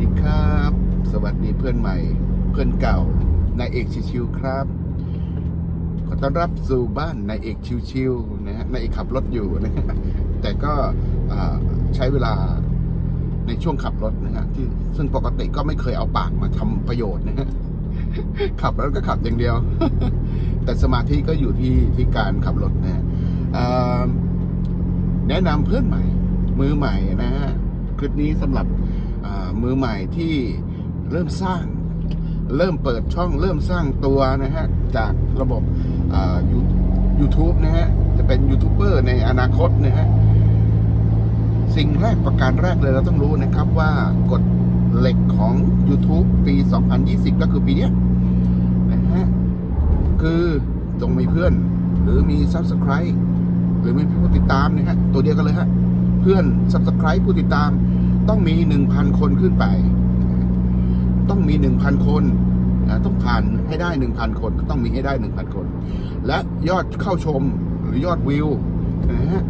ดีครับ สวัสดีเพื่อนใหม่ เพื่อนเก่านายเอกชิวๆครับ ขอต้อนรับสู่บ้านนายเอกชิวๆนะฮะนายเอกขับรถอยู่นะฮะแต่ก็ใช้เวลาในช่วงขับรถนะฮะที่ซึ่งปกติก็ไม่เคยเอาปากมาทำประโยชน์นะฮะขับรถก็ขับอย่างเดียว แต่สมาธิก็อยู่ที่ที่การขับรถนะฮะแนะนำเพื่อนใหม่ มือใหม่นะฮะ คลิปนี้สำหรับมือใหม่ที่เริ่มสร้าง เริ่มเปิดช่องเริ่มสร้างตัวนะฮะ จากระบบยูทูบนะฮะ จะเป็นยูทูบเบอร์ในอนาคตนะฮะ สิ่งแรกประการแรกเลยเราต้องรู้นะครับว่ากฎเหล็กของ YouTube ปี 2020 ก็คือปีนี้นะฮะ คือต้องมีเพื่อน หรือมี Subscribe หรือมีผู้ติดตามนะฮะ ตัวเดียวกันเลยฮะ พื่อน Subscribe ผู้ติดตาม ต้องมี 1,000 คนขึ้นไป ต้องมี 1,000 คนนะต้องผ่านให้ได้ 1,000 คนก็ต้องมีให้ได้ 1,000 คน และยอดเข้าชมหรือยอดวิวนะฮะ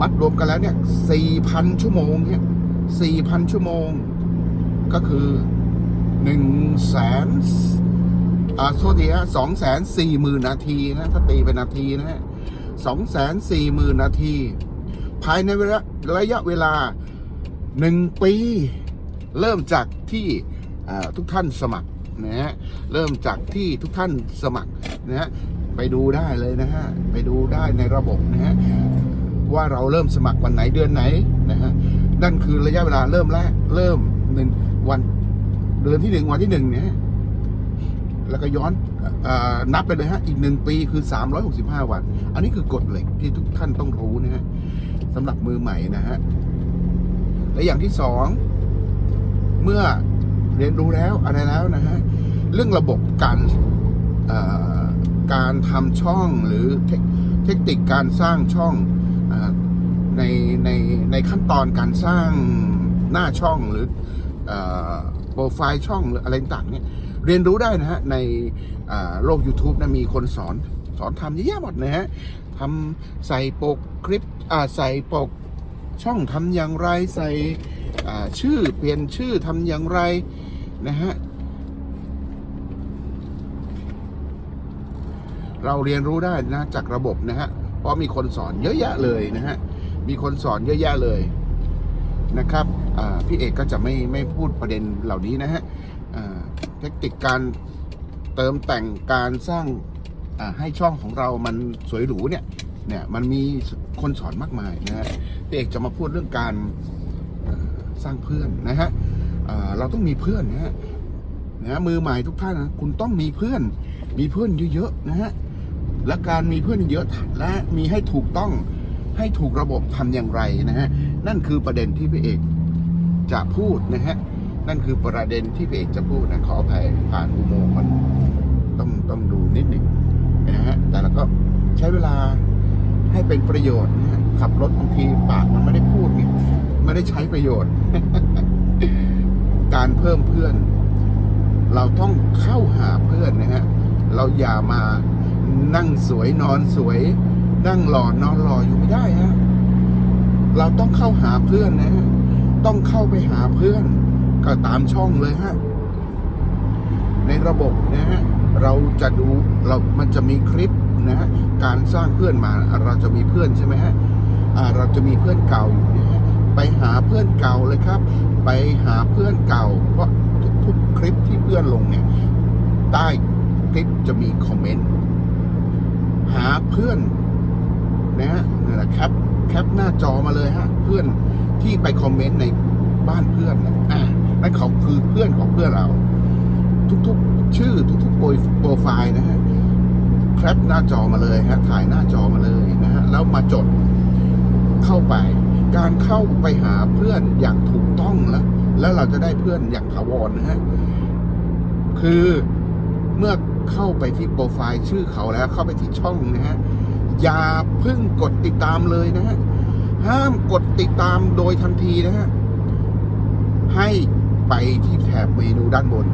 มัดรวมกันแล้วเนี่ย 4,000 ชั่วโมงเนี่ย 4,000 ชั่วโมง ก็คือ1แสนอ่าโทษทีฮะ2แสน4หมื่นนาทีนะ ถ้าตีเป็นนาทีนะฮะ2แสน4หมื่นนาที ภายในระยะเวลา 1 ปี เริ่มจากที่ทุกท่านสมัครนะฮะเริ่มจากที่ทุกท่านสมัครนะฮะไปดูได้เลยนะฮะไปดูได้ในระบบนะฮะว่าเราเริ่มสมัครวันไหนเดือนไหนนะฮะนั่นคือระยะเวลาเริ่มแรกเริ่มหนึ่งวันเดือนที่หนึ่งวันที่หนึ่งเนี่ยแล้วก็ย้อนอนับไปเลยฮะอีกหนึ่งปีคือ 365 วัน อันนี้คือกฎเหล็กที่ทุกท่านต้องรู้นะฮะ สำหรับมือใหม่นะฮะ และอย่างที่สอง เมื่อเรียนรู้แล้วอะไรแล้วนะฮะ เรื่องระบบการการทำช่องหรือเทคเทคนิคการสร้างช่องอในในในขั้นตอนการสร้างหน้าช่องหรือโปรไฟล์ช่องหรืออะไรต่างเนี่ยเรียนรู้ได้นะฮะ ในโลก YouTube นะมีคนสอนสอนทำเยอะแยะหมดนะฮะ ทำใส่ปกคลิปอ่าใส่ปกช่องทำอย่างไรใส่ชื่อเปลี่ยนชื่อทำอย่างไรนะฮะเราเรียนรู้ได้นะจากระบบนะฮะ เพราะมีคนสอนเยอะแยะเลยนะฮะ มีคนสอนเยอะแยะเลยนะครับอ่าพี่เอกก็จะไม่ไม่พูดประเด็นเหล่านี้นะฮะอ่าเทคนิคการเติมแต่งการสร้าง ให้ช่องของเรามันสวยหรูเนี่ยเนี่ยมันมีคนสอนมากมายนะฮะพี่เอกจะมาพูดเรื่องการสร้างเพื่อนนะฮะเราต้องมีเพื่อนนะฮะนะมือใหม่ทุกท่านนะคุณต้องมีเพื่อน มีเพื่อนเยอะๆนะฮะและการมีเพื่อนเยอะและมีให้ถูกต้องให้ถูกระบบทำอย่างไรนะฮะนั่นคือประเด็นที่พี่เอกจะพูดนะฮะนั่นคือประเด็นที่พี่เอกจะพูดนะขออภัยผ่านอุโมงค์มันต้องต้องดูนิดหนึ่ง นะฮะแต่เราก็ใช้เวลาให้เป็นประโยชน์นะขับรถบางทีปากมันไม่ได้พูดไงไม่ได้ใช้ประโยชน์ การเพิ่มเพื่อน เราต้องเข้าหาเพื่อนนะฮะเราอย่ามานั่งสวยนอนสวย นั่งหล่อนอนหล่ออยู่ไม่ได้ฮะเราต้องเข้าหาเพื่อนนะฮะต้องเข้าไปหาเพื่อน ก็ตามช่องเลยฮะในระบบนะฮะ เราจะดูเรา มันจะมีคลิปนะฮะ การสร้างเพื่อนมา เราจะมีเพื่อนใช่ไหมฮะเราจะมีเพื่อนเก่าอยู่นะฮะ ไปหาเพื่อนเก่าเลยครับ ไปหาเพื่อนเก่า เพราะทุกๆคลิปที่เพื่อนลงเนี่ย ใต้คลิปจะมีคอมเมนต์ หาเพื่อนนะฮะนั่นแหละแคปแคปหน้าจอมาเลยฮะ เพื่อนที่ไปคอมเมนต์ในบ้านเพื่อนนะอ่านั่นเขาคือเพื่อนของเพื่อนเรา ทุกๆ ชื่อทุกๆโปรไฟล์นะฮะแคปหน้าจอมาเลยฮะถ่ายหน้าจอมาเลยนะฮะแล้วมาจดเข้าไป การเข้าไปหาเพื่อนอย่างถูกต้องแล้วแล้วเราจะได้เพื่อนอย่างถาวรนะฮะคือเมื่อเข้าไปที่โปรไฟล์ชื่อเขาแล้ว เข้าไปที่ช่องนะฮะอย่าเพิ่งกดติดตามเลยนะฮะห้ามกดติดตามโดยทันทีนะฮะให้ไปที่แถบเมนูด้านบน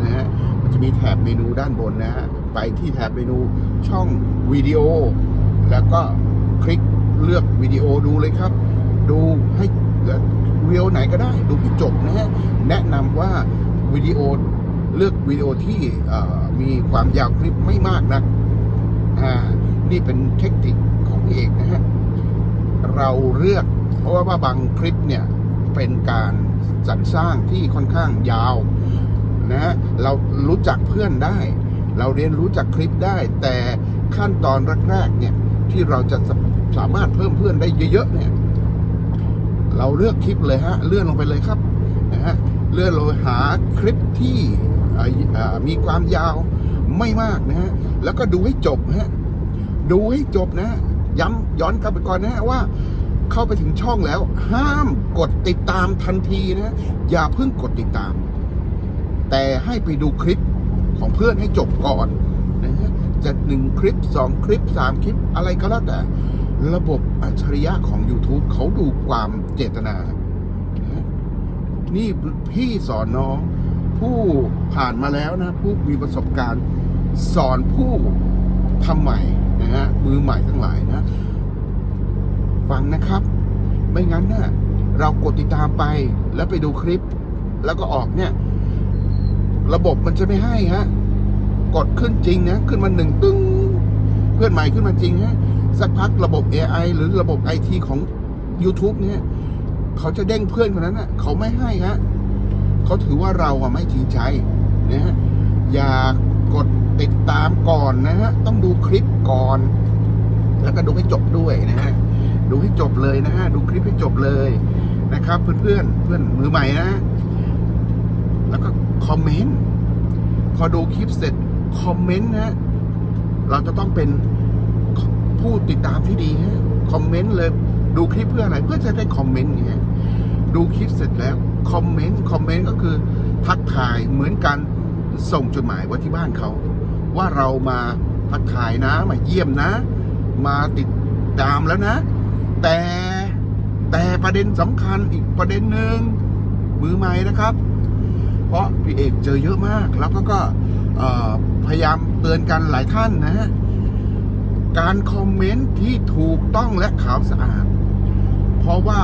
นะฮะ มันจะมีแถบเมนูด้านบนนะฮะ ไปที่แถบเมนูช่องวิดีโอ แล้วก็คลิกเลือกวิดีโอดูเลยครับ ดูให้วิวิดีโอไหนก็ได้ ดูให้จบนะฮะ แนะนำว่าวิดีโอเลือกวิดีโอที่มีความยาวคลิปไม่มากนะอ่านี่เป็นเทคนิคของพี่เอกนะฮะ เราเลือกเพราะว่าบางคลิปเนี่ยเป็นการสรรสร้างที่ค่อนข้างยาว นะฮะเรารู้จักเพื่อนได้ เราเรียนรู้จากคลิปได้ แต่ขั้นตอนแรกๆเนี่ยที่เราจะสามารถเพิ่มเพื่อนได้เยอะๆเนี่ย เราเลือกคลิปเลยฮะ เลื่อนลงไปเลยครับนะฮะเลื่อนลงหาคลิปที่มีความยาวไม่มากนะฮะแล้วก็ดูให้จบฮะดูให้จบนะฮะย้ำย้อนกลับไปก่อนนะฮะว่าเข้าไปถึงช่องแล้ว ห้ามกดติดตามทันทีนะ อย่าเพิ่งกดติดตาม แต่ให้ไปดูคลิปของเพื่อนให้จบก่อนนะฮะจะหนึ่งคลิปสองคลิปสามคลิปอะไรก็แล้วแต่ ระบบอัจฉริยะของ YouTube เขาดูความเจตนานะนี่พี่สอนน้องผู้ผ่านมาแล้วนะ ผู้มีประสบการณ์สอนผู้ทำใหม่นะฮะมือใหม่ทั้งหลายนะ ฟังนะครับ ไม่งั้นนะ่ะเรากดติดตามไปแล้วไปดูคลิป แล้วก็ออกเนี่ย ระบบมันจะไม่ให้ฮะ กดขึ้นจริงนะ ขึ้นมาหนึ่งตึ้ง เพื่อนใหม่ขึ้นมาจริงฮะ สักพักระบบ AI หรือระบบไอทีของ YouTube เนี่ย เขาจะเด้งเพื่อนคนนั้นน่ะเขาไม่ให้ฮะเขาถือว่าเราอะไม่จริงใจนะฮะอย่ากดติดตามก่อนนะฮะ ต้องดูคลิปก่อน แล้วก็ดูให้จบด้วยนะฮะ ดูให้จบเลยนะฮะ ดูคลิปให้จบเลยนะครับ เพื่อนเพื่อนเพื่อนมือใหม่นะ แล้วก็คอมเมนต์พอดูคลิปเสร็จคอมเมนต์นะเราจะต้องเป็นผู้ติดตามที่ดีฮะคอมเมนต์เลยดูคลิปเพื่ออะไรเพื่อจะได้คอมเมนต์อย่างเงี้ยดูคลิปเสร็จแล้วคอมเมนต์คอมเมนต์ก็คือทักทายเหมือนกันส่งจดหมายไว้ที่บ้านเขา ว่าเรามาทักทายนะมาเยี่ยมนะ มาติดตามแล้วนะ แต่แต่ประเด็นสำคัญอีกประเด็นหนึ่งมือใหม่นะครับ เพราะพี่เอกเจอเยอะมาก แล้วก็ก็พยายามเตือนกันหลายท่านนะฮะการคอมเมนต์ที่ถูกต้องและขาวสะอาด เพราะว่า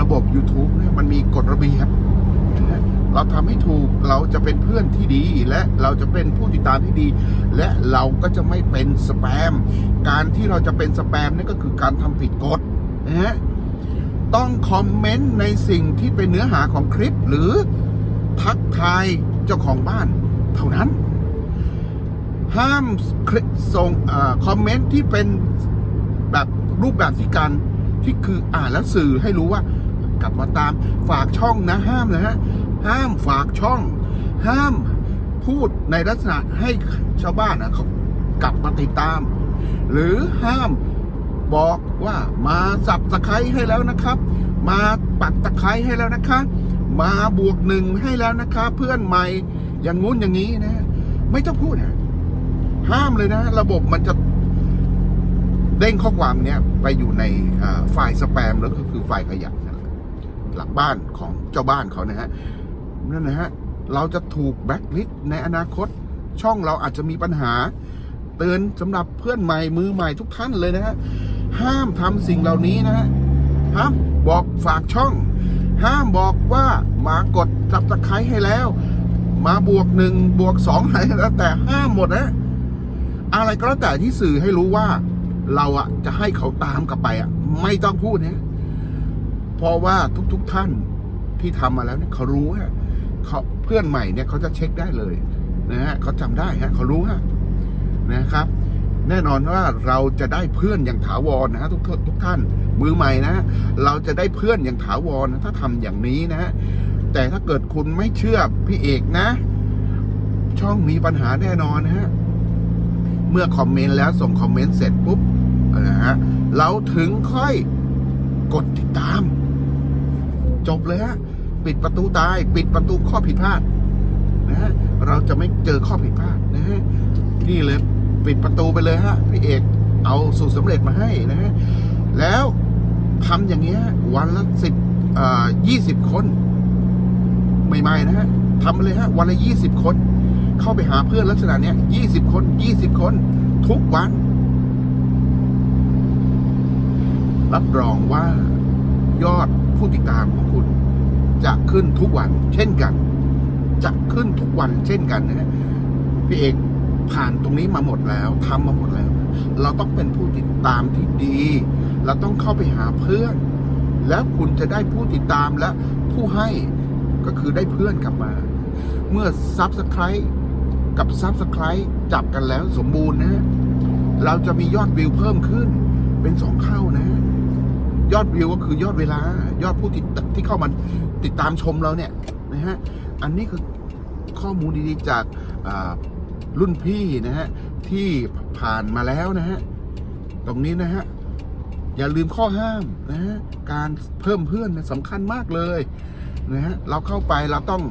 ระบบ YouTube เนี่ยมันมีกฎระเบียบเราทำให้ถูกเราจะเป็นเพื่อนที่ดี และเราจะเป็นผู้ติดตามที่ดี และเราก็จะไม่เป็นสแปม การที่เราจะเป็นสแปมนี่ก็คือการทำผิดกฎนะฮะต้องคอมเมนต์ในสิ่งที่เป็นเนื้อหาของคลิปหรือ ทักทายเจ้าของบ้าน เท่านั้น ห้ามส่งอคอมเมนต์ที่เป็นแบบรูปแบบที่การที่คืออ่านแล้วสื่อให้รู้ว่ากลับมาตามฝากช่องนะห้ามนะฮะห้ามฝากช่อง ห้ามพูดในลักษณะให้ชาวบ้านนะเขากลับมาติดตาม หรือห้ามบอกว่ามาสับตะไคร้ให้แล้วนะครับ มาปักตะไคร้ให้แล้วนะคะ มาบวกหนึ่งให้แล้วนะคะเพื่อนใหม่อย่างงู้นอย่างนี้นะ ไม่ต้องพูดนะห้ามเลยนะ ระบบมันจะเด้งข้อความเนี้ยไปอยู่ในอ่าไฟล์สแปมแล้วก็คือไฟล์ขยะนั่นแหละหลังบ้านของเจ้าบ้านเขานะฮะนั่นนะฮะเราจะถูกแบล็คลิสต์ในอนาคต ช่องเราอาจจะมีปัญหา เตือนสำหรับเพื่อนใหม่มือใหม่ทุกท่านเลยนะฮะห้ามทำสิ่งเหล่านี้นะฮะห้ามบอกฝากช่อง ห้ามบอกว่ามากดจับตะไคร้ให้แล้ว มาบวกหนึ่งบวกสองอะไรก็แล้วแต่ห้ามหมดนะ อะไรก็แล้วแต่ที่สื่อให้รู้ว่า เราอะจะให้เขาตามกลับไปอะไม่ต้องพูดนะเพราะว่าทุกๆทท่านที่ทำมาแล้วเนี่ยเขารู้ฮะเขาเพื่อนใหม่เนี่ยเขาจะเช็คได้เลยนะฮะเขาจำได้ฮะเขารู้ฮะนะครับ แน่นอนว่าเราจะได้เพื่อนอย่างถาวรนะฮะทุกทุกท่าน มือใหม่นะ เราจะได้เพื่อนอย่างถาวรนะถ้าทำอย่างนี้นะฮะแต่ถ้าเกิดคุณไม่เชื่อพี่เอกนะ ช่องมีปัญหาแน่นอนนะฮะเมื่อคอมเมนต์แล้วส่งคอมเมนต์เสร็จปุ๊บนะฮะเราถึงค่อยกดติดตาม จบเลยฮะปิดประตูตาย ปิดประตูข้อผิดพลาดนะฮะเราจะไม่เจอข้อผิดพลาดนะฮะนี่เลยปิดประตูไปเลยฮะพี่เอกเอาสูตรสำเร็จมาให้นะฮะแล้ว ทำอย่างเงี้ย วันละสิบยี่สิบคนใหม่ๆนะฮะทำเลยฮะ วันละยี่สิบคน เข้าไปหาเพื่อนลักษณะเนี้ยยี่สิบคนยี่สิบคน ทุกวัน รับรองว่ายอดผู้ติดตามของคุณ จะขึ้นทุกวัน เช่นกัน จะขึ้นทุกวัน เช่นกันนะฮะพี่เอกผ่านตรงนี้มาหมดแล้วทำมาหมดแล้ว เราต้องเป็นผู้ติดตามที่ดี เราต้องเข้าไปหาเพื่อน แล้วคุณจะได้ผู้ติดตามและผู้ให้ก็คือได้เพื่อนกลับมา เมื่อซับสไคร b ์กับซับสไคร b ์จับกันแล้วสมบูรณ์นะ เราจะมียอดวิวเพิ่มขึ้นเป็นสองเท่านะ ยอดวิวก็คือยอดเวลา ยอดผู้ติดที่เข้ามาติดตามชมเราเนี่ยนะฮะ อันนี้คือข้อมูลดีๆจากรุ่นพี่นะฮะ ที่ ผ่านมาแล้วนะฮะ ตรงนี้นะฮะ อย่าลืมข้อห้ามนะฮะ การเพิ่มเพื่อนนยสำคัญมากเลยนะฮะ เราเข้าไปเราต้อง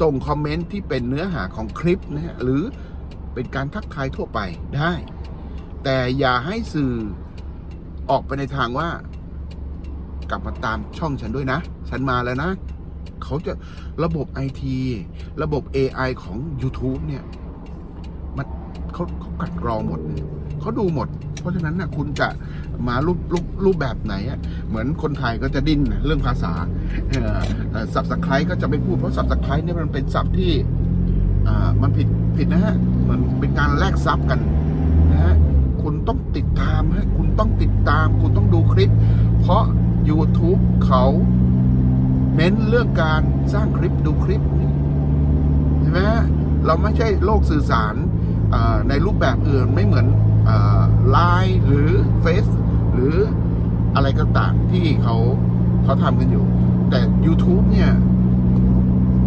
ส่งคอมเมนต์ที่เป็นเนื้อหาของคลิปนะฮะ หรือเป็นการทักทายทั่วไปได้ แต่อย่าให้สื่อออกไปในทางว่า กลับมาตามช่องฉันด้วยนะ ฉันมาแล้วนะ เขาจะระบบไอทีระบบ AI ของ YouTube เนี่ย เขาเขากลันกรองหมดเนี่ยเขาดูหมด เพราะฉะนั้นนะคุณจะมารูปรูปรูปแบบไหนอะเหมือนคนไทยก็จะดิ้นเรื่องภาษาสับสไครก็จะไม่พูดเพราะสับสไครเนี่ยมันเป็นศัพท์ที่อ่ามันผิดผิดนะฮะเหมือนเป็นการแลกซับกันนะฮะคุณต้องติดตามฮะคุณต้องติดตาม คุณต้องดูคลิป เพราะ YouTube เขาเน้นเรื่องการสร้างคลิปดูคลิปใช่ไหมเราไม่ใช่โลกสื่อสาร ในรูปแบบอื่นไม่เหมือนไลน์หรือเฟซหรืออะไรก็ต่างที่เขาเขาทำกันอยู่ แต่ YouTube เนี่ย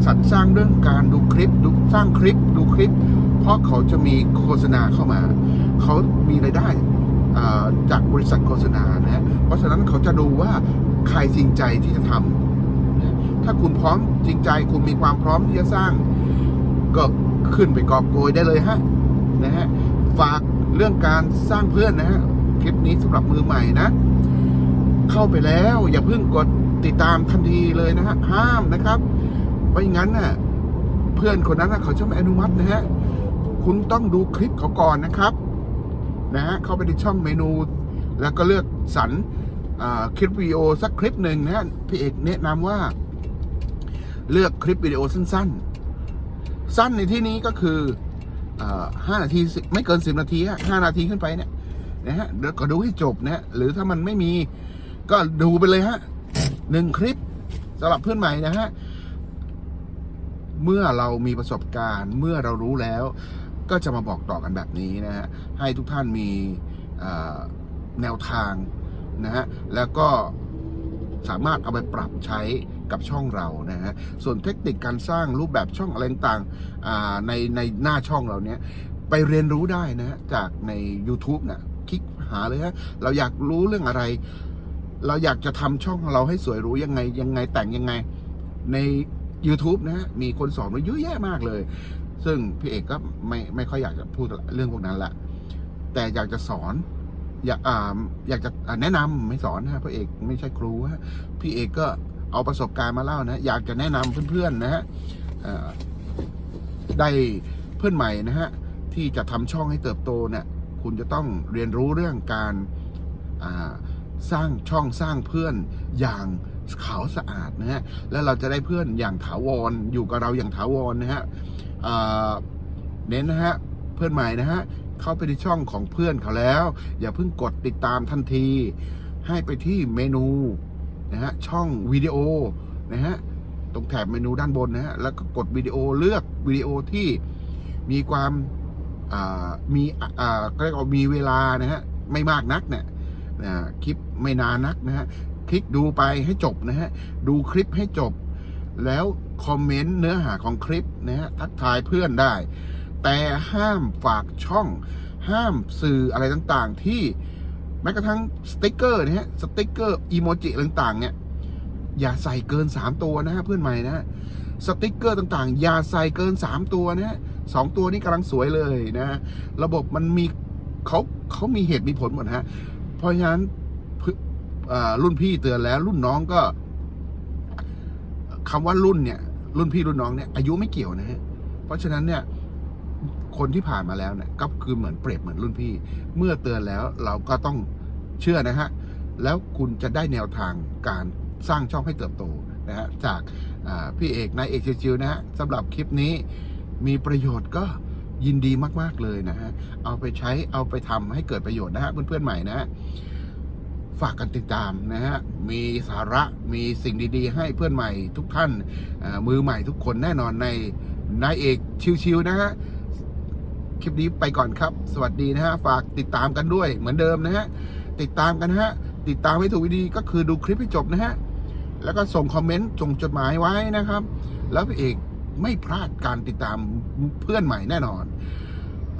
สรรสร้างเรื่องการดูคลิปดูสร้างคลิปดูคลิป เพราะเขาจะมีโฆษณาเข้ามา เขามีรายได้จากบริษัทโฆษณานะเพราะฉะนั้นเขาจะดูว่าใครจริงใจที่จะทำถ้าคุณพร้อมจริงใจคุณมีความพร้อมที่จะสร้าง ก็ขึ้นไปกอบโกยได้เลยฮะ นะฮะ ฝากเรื่องการสร้างเพื่อนนะฮะ คลิปนี้สำหรับมือใหม่นะ เข้าไปแล้วอย่าเพิ่งกดติดตามทันทีเลยนะฮะ ห้ามนะครับ ไม่งั้นน่ะ เพื่อนคนนั้นนะเขาจะไม่อนุมัตินะฮะ คุณต้องดูคลิปเขาก่อนนะครับ นะฮะ เข้าไปในช่องเมนู แล้วก็เลือกสรรคลิปวิดีโอสักคลิปหนึ่งนะฮะ พี่เอกแนะนำว่า เลือกคลิปวิดีโอสั้น ๆ สั้นในที่นี้ก็คือ ห้านาทีไม่เกินสิบนาทีห้านาทีขึ้นไปเนี่ยนะฮะเดี๋ยวก็ดูให้จบนะฮะหรือถ้ามันไม่มีก็ดูไปเลยฮะหนึ่งคลิปสำหรับเพื่อนใหม่นะฮะเมื่อเรามีประสบการณ์เมื่อเรารู้แล้ว ก็จะมาบอกต่อกันแบบนี้นะฮะให้ทุกท่านมีแนวทางนะฮะแล้วก็สามารถเอาไปปรับใช้ กับช่องเรานะฮะส่วนเทคนิคการสร้างรูปแบบช่องอะไรต่างๆในในหน้าช่องเราเนี้ยไปเรียนรู้ได้นะจากใน YouTube นะคลิกหาเลยฮะเราอยากรู้เรื่องอะไร เราอยากจะทำช่องของเราให้สวยหรู้ยังไงยังไงแต่งยังไงใน YouTube นะฮะมีคนสอนไว้เยอะแยะมากเลย ซึ่งพี่เอกก็ไม่ไม่ค่อยอยากจะพูดเรื่องพวกนั้นละแต่อยากจะสอนอยากอ่าอยากจะแนะนำไม่สอนนะฮะพี่เอกไม่ใช่ครูฮะพี่เอกก็ เอาประสบการณ์มาเล่านะ อยากจะแนะนำเพื่อนๆนะฮะได้เพื่อนใหม่นะฮะที่จะทำช่องให้เติบโตเนี่ยคุณจะต้องเรียนรู้เรื่องการาสร้างช่องสร้างเพื่อนอย่างขาวสะอาดนะฮะแล้วเราจะได้เพื่อนอย่างถาวรออยู่กับเราอย่างถาวรนนะฮะเอ่อเน้นนะฮะเพื่อนใหม่นะฮะเข้าไปในช่องของเพื่อนเขาแล้ว อย่าเพิ่งกดติดตามทันที ให้ไปที่เมนู นะฮะช่องวิดีโอนะฮะตรงแถบเมนูด้านบนนะฮะแล้วก็กดวิดีโอเลือกวิดีโอที่มีความมีอ่าก็เรียกว่ามีเวลานะฮะไม่มากนักเนี่ยนะคลิปไม่นานนักนะฮะคลิกดูไปให้จบนะฮะดูคลิปให้จบ แล้วคอมเมนต์เนื้อหาของคลิปนะฮะทักทายเพื่อนได้ แต่ห้ามฝากช่อง ห้ามสื่ออะไรต่างๆที่ แม้กระทั่งสติกเกอร์นะฮะสติกเกอร์อีโมจิต่างๆ เนี่ย อย่าใส่เกิน 3 ตัวนะฮะเพื่อนใหม่นะฮะสติกเกอร์ต่างๆ อย่าใส่เกิน 3 ตัวนะฮะสองตัวนี้กำลังสวยเลยนะฮะระบบมันมีเขาเขามีเหตุมีผลหมดฮะเพราะฉะนั้นรุ่นพี่เตือนแล้วรุ่นน้องก็คำว่ารุ่นเนี่ย รุ่นพี่รุ่นน้องเนี่ยอายุไม่เกี่ยวนะฮะเพราะฉะนั้นเนี่ย คนที่ผ่านมาแล้วเนี่ยก็คือเหมือนเปรียบเหมือนรุ่นพี่ เมื่อเตือนแล้วเราก็ต้องเชื่อนะฮะ แล้วคุณจะได้แนวทางการสร้างช่องให้เติบโตนะฮะจากพี่เอกนายเอกชิวๆนะฮะสำหรับคลิปนี้มีประโยชน์ก็ยินดีมากๆเลยนะฮะ เอาไปใช้เอาไปทำให้เกิดประโยชน์นะฮะเพื่อนๆใหม่นะฮะฝากกันติดตามนะฮะ มีสาระมีสิ่งดีๆ ให้เพื่อนใหม่ทุกท่านมือใหม่ทุกคนแน่นอนในนายเอกชิวๆนะฮะ คลิปนี้ไปก่อนครับ สวัสดีนะฮะ ฝากติดตามกันด้วยเหมือนเดิมนะฮะ ติดตามกันฮะ ติดตามให้ถูกวิธีก็คือดูคลิปให้จบนะฮะ แล้วก็ส่งคอมเมนต์ส่งจดหมายไว้นะครับ แล้วพี่เอกไม่พลาดการติดตามเพื่อนใหม่แน่นอน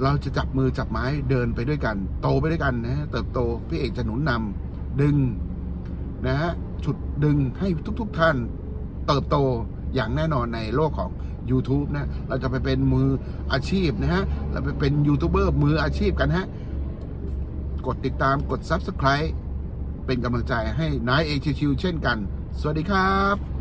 เราจะจับมือจับไม้เดินไปด้วยกัน โตไปด้วยกันนะฮะเติบโตพี่เอกจะหนุนนำดึงนะฮะฉุดดึงให้ทุกๆทท่านเติบโตอย่างแน่นอนในโลกของ YouTube นะ เราจะไปเป็นมืออาชีพนะฮะ เราไปเป็นยูทูบเบอร์มืออาชีพกันฮะ กดติดตามกด Subscribe เป็นกำลังใจให้นายเอชิวเช่นกัน สวัสดีครับ